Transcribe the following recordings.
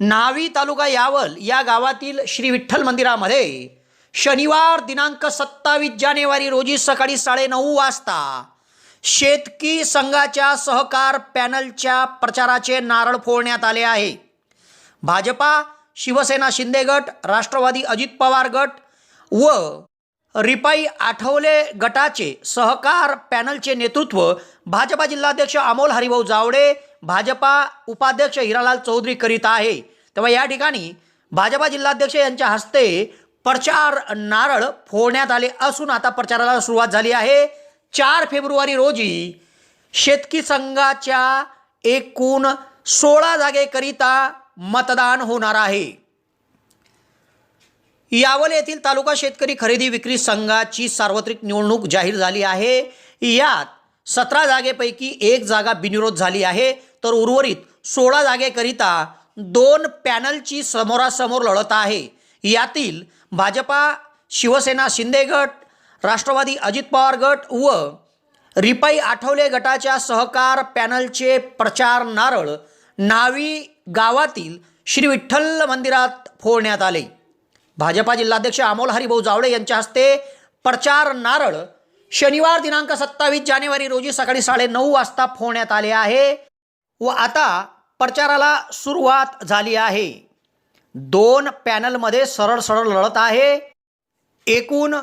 नावी तालुका यावल या गावातील श्री विठ्ठल मंदिरामध्ये शनिवार दिनांक सत्तावीस जानेवारी रोजी सकाळी साडेनऊ वाजता शेतकी संघाच्या सहकार पॅनलच्या प्रचाराचे नारळ फोडण्यात आले आहे. भाजपा शिवसेना शिंदे गट राष्ट्रवादी अजित पवार गट व रिपाई आठवले गटाचे सहकार पॅनलचे नेतृत्व भाजपा जिल्हाध्यक्ष अमोल हरिभाऊ जावडे भाजपा उपाध्यक्ष हिरालाल चौधरी करीत आहे. तेव्हा या ठिकाणी भाजपा जिल्हाध्यक्ष यांच्या हस्ते प्रचार नारळ फोडण्यात आले असून आता प्रचाराला सुरुवात झाली आहे. चार फेब्रुवारी रोजी शेतकी संघाच्या एकूण सोळा जागेकरिता मतदान होणार आहे. यावल येथील तालुका शेतकरी खरेदी विक्री संघाची सार्वत्रिक निवडणूक जाहीर झाली आहे. यात सतरा जागेपैकी एक जागा बिनविरोध झाली आहे. तर उर्वरित सोळा जागेकरिता दोन पॅनलची समोरासमोर लढत आहे. यातील भाजपा शिवसेना शिंदे गट राष्ट्रवादी अजित पवार गट व रिपाई आठवले गटाच्या सहकार पॅनलचे प्रचार नारळ नावी गावातील श्री विठ्ठल मंदिरात फोडण्यात आले. भाजपा जिल्हाध्यक्ष अमोल हरिभाऊ जावळे यांच्या हस्ते प्रचार नारळ शनिवार दिनांक सत्तावीस जानेवारी रोजी सकाळी साडेनऊ वाजता फोडण्यात आले आहे. व आता प्रचाराला सुरुवात झाली आहे. दोन पॅनलमध्ये सरळ सरळ लढत आहे. एकूण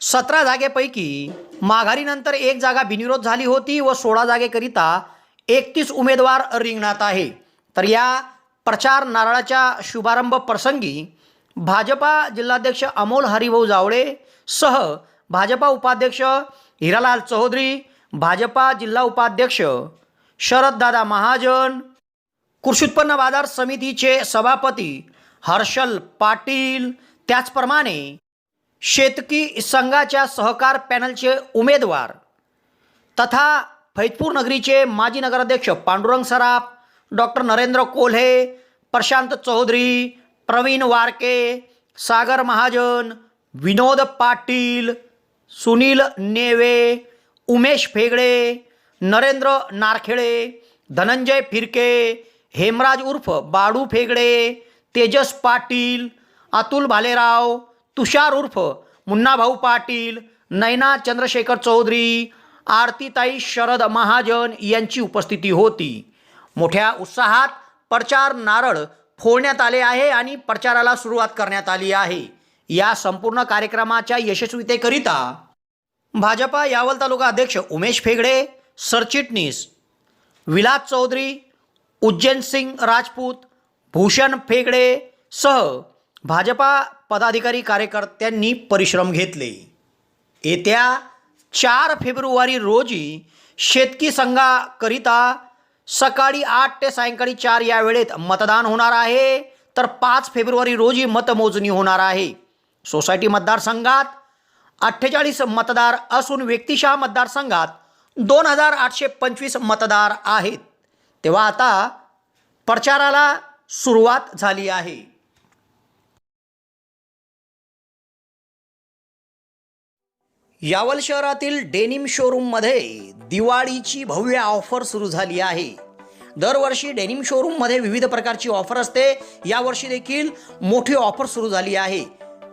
सतरा जागेपैकी माघारीनंतर एक जागा बिनविरोध झाली होती व सोळा जागेकरिता एकतीस उमेदवार रिंगणात आहे. तर या प्रचार नारळाच्या शुभारंभ प्रसंगी भाजपा जिल्हाध्यक्ष अमोल हरिभाऊ जावळे सह भाजपा उपाध्यक्ष हिरालाल चौधरी भाजपा जिल्हा उपाध्यक्ष शरददादा महाजन कृषी उत्पन्न बाजार समितीचे सभापती हर्षल पाटील त्याचप्रमाणे शेतकी संघाच्या सहकार पॅनलचे उमेदवार तथा फैजपूर नगरीचे माजी नगराध्यक्ष पांडुरंग सराफ डॉक्टर नरेंद्र कोल्हे प्रशांत चौधरी प्रवीण वारके सागर महाजन विनोद पाटील सुनील नेवे उमेश फेगडे नरेंद्र नारखेडे धनंजय फिरके हेमराज उर्फ बाडू फेगडे तेजस पाटील अतुल भालेराव तुषार उर्फ मुन्नाभाऊ पाटील नैना चंद्रशेखर चौधरी आरतीताई शरद महाजन यांची उपस्थिती होती. मोठ्या उत्साहात प्रचार नारळ फोडण्यात आले आहे आणि प्रचाराला सुरुवात करण्यात आली आहे. या संपूर्ण कार्यक्रमाच्या यशस्वीतेकरिता भाजपा यावल तालुका अध्यक्ष उमेश फेगडे सरचिटणीस विलास चौधरी उज्जैन सिंग राजपूत भूषण फेगडे सह भाजपा पदाधिकारी कार्यकर्त्यांनी परिश्रम घेतले. येत्या चार फेब्रुवारी रोजी शेतकी संघाकरिता सकाळी आठ ते सायंकाळी चार या वेळेत मतदान होणार आहे. तर पाच फेब्रुवारी रोजी मतमोजणी होणार आहे. सोसायटी मतदारसंघात अठ्ठेचाळीस मतदार असून व्यक्तिशहा मतदारसंघात दोन हजार आठशे पंचवीस मतदार आहेत. तेव्हा आता प्रचाराला सुरुवात झाली आहे. यावल शहरातील डेनिम शोरूममध्ये दिवाळीची भव्य ऑफर सुरू झाली आहे. दरवर्षी डेनिम शोरूममध्ये विविध प्रकारची ऑफर असते. यावर्षी देखील मोठी ऑफर सुरू झाली आहे.